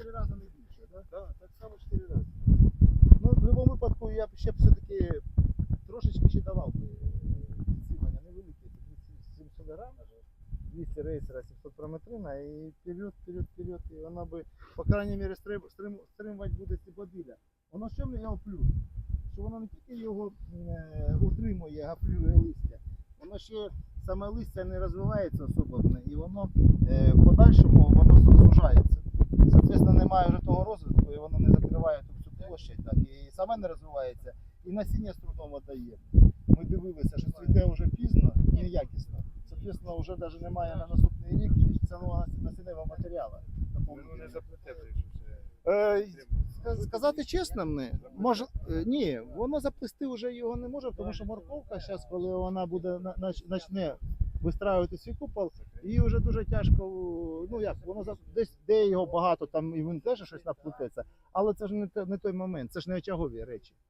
4 рази не більше, так? Да? Так, так само 4 рази. Ну, В будь-якому випадку я б ще б все-таки трошечки ще давав би е, підсилення невелике, 700 грам, 200 рейсера, 700 прометрина і вперед, вперед, вперед. І вона би, по крайній мірі, стримувати буде ці боділя. Воно ще в нього плюс, що воно не тільки його е, утримує, гаплює листя, воно ще саме листя не розвивається особливо, і воно е, подальше немає вже того розвитку, і воно не закриває ту всю площадь, так, і саме не розвивається, і насіння з трудом видає. Ми дивилися, що цвіте вже пізно і неякісно. Соответственно, вже навіть немає на наступний рік цінного насінневого матеріалу. Воно не заплете, що Е, Сказати чесно, мені, може, ні, воно заплести вже його не може, тому що морковка зараз, коли вона буде на- нач- почне вистраювати свій купол, її вже дуже тяжко, ну як, воно десь де його багато, там і він теж щось наплететься, але це ж не, не той момент, це ж не очагові речі.